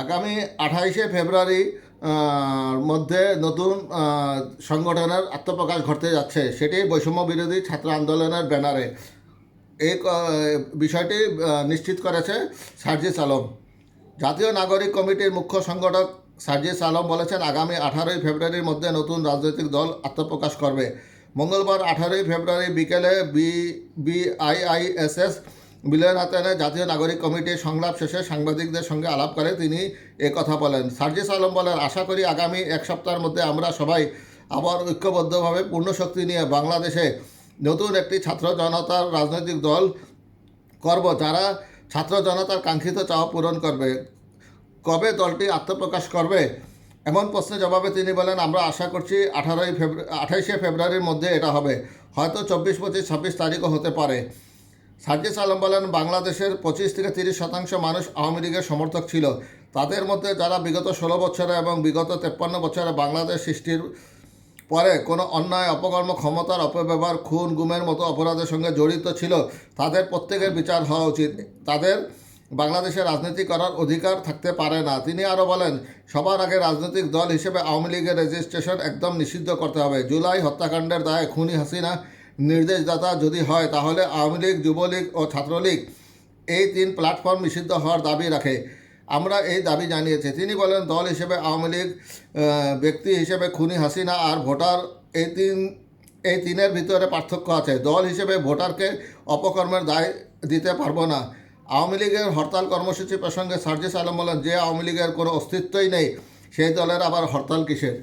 আগামী আঠাইশে ফেব্রুয়ারি মধ্যে নতুন সংগঠনের আত্মপ্রকাশ ঘটতে যাচ্ছে। সেটি বৈষম্য বিরোধী ছাত্র আন্দোলনের ব্যানারে। এই বিষয়টি নিশ্চিত করেছে সার্জিস আলম। জাতীয় নাগরিক কমিটির মুখ্য সংগঠক সার্জিস আলম বলেছেন, আগামী আঠারোই ফেব্রুয়ারির মধ্যে নতুন রাজনৈতিক দল আত্মপ্রকাশ করবে। মঙ্গলবার আঠারোই ফেব্রুয়ারি বিকেলে বি বিআইআইএসএস মিলনায়তনে জাতীয় নাগরিক কমিটির সংলাপ শেষে সাংবাদিকদের সঙ্গে আলাপ করে তিনি এ কথা বলেন। সার্জিস আলম বলেন, আশা করি আগামী এক সপ্তাহের মধ্যে আমরা সবাই আবার ঐক্যবদ্ধভাবে পূর্ণ শক্তি নিয়ে বাংলাদেশে নতুন একটি ছাত্র জনতার রাজনৈতিক দল করব, যারা ছাত্র জনতার কাঙ্ক্ষিত চাওয়া পূরণ করবে। কবে দলটি আত্মপ্রকাশ করবে? এমন প্রশ্নের জবাবে তিনি বলেন, আমরা আশা করছি আঠারোই ফেব্রুয়ারি আঠাইশে ফেব্রুয়ারির মধ্যে এটা হবে। হয়তো চব্বিশ, পঁচিশ, ছাব্বিশ তারিখও হতে পারে। সার্জিস আলম বলেন, বাংলাদেশের পঁচিশ থেকে তিরিশ শতাংশ মানুষ আওয়ামী লীগের সমর্থক ছিল। তাদের মধ্যে যারা বিগত ষোলো বছরে এবং বিগত তেপ্পান্ন বছরে বাংলাদেশ সৃষ্টির পরে কোনো অন্যায়, অপকর্ম, ক্ষমতার অপব্যবহার, খুন, গুমের মতো অপরাধের সঙ্গে জড়িত ছিল, তাদের প্রত্যেকের বিচার হওয়া উচিত। তাদের বাংলাদেশে রাজনীতি করার অধিকার থাকতে পারে না। তিনি আরও বলেন, সবার আগে রাজনৈতিক দল হিসেবে আওয়ামী লীগের রেজিস্ট্রেশন একদম নিষিদ্ধ করতে হবে। জুলাই হত্যাকাণ্ডের দায়ে খুনি হাসিনা নির্দেশদাতা যদি হয়, তাহলে আওয়ামী লীগ, যুবলীগ ও ছাত্রলীগ এই তিন প্ল্যাটফর্ম নিষিদ্ধ হওয়ার দাবি রাখে। আমরা এই দাবি জানিয়েছি। তিনি বলেন, দল হিসেবে আওয়ামী লীগ ব্যক্তি হিসেবে খুনি হাসিনা আর ভোটার এই তিন, এই তিনের ভিতরে পার্থক্য আছে। দল হিসেবে ভোটারকে অপকর্মের দায় দিতে পারব না। আওয়ামী লীগের হরতাল কর্মসূচি প্রসঙ্গে সার্জিস আলম বলেন, যে আওয়ামী লীগের কোনো অস্তিত্বই নেই, সেই দলের আবার হরতাল কিসের?